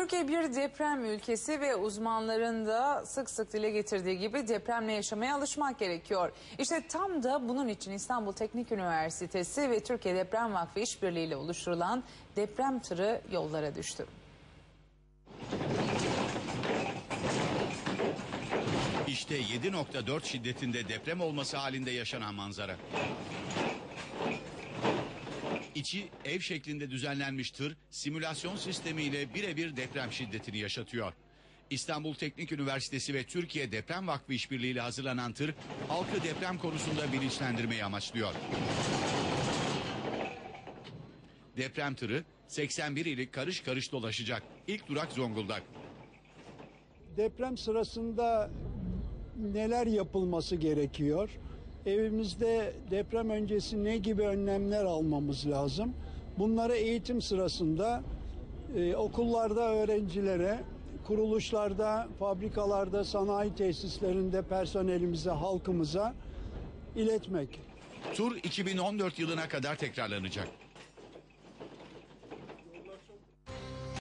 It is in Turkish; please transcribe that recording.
Türkiye bir deprem ülkesi ve uzmanların da sık sık dile getirdiği gibi depremle yaşamaya alışmak gerekiyor. İşte tam da bunun için İstanbul Teknik Üniversitesi ve Türkiye Deprem Vakfı işbirliğiyle oluşturulan deprem tırı yollara düştü. İşte 7.4 şiddetinde deprem olması halinde yaşanan manzara. İçi ev şeklinde düzenlenmiş tır simülasyon sistemiyle birebir deprem şiddetini yaşatıyor. İstanbul Teknik Üniversitesi ve Türkiye Deprem Vakfı işbirliğiyle hazırlanan tır halkı deprem konusunda bilinçlendirmeyi amaçlıyor. Deprem tırı 81 ili karış karış dolaşacak. İlk durak Zonguldak. deprem sırasında neler yapılması gerekiyor? Evimizde deprem öncesi ne gibi önlemler almamız lazım? Bunları eğitim sırasında e, okullarda öğrencilere, kuruluşlarda, fabrikalarda, sanayi tesislerinde personelimize, halkımıza iletmek. Tur 2014 yılına kadar tekrarlanacak.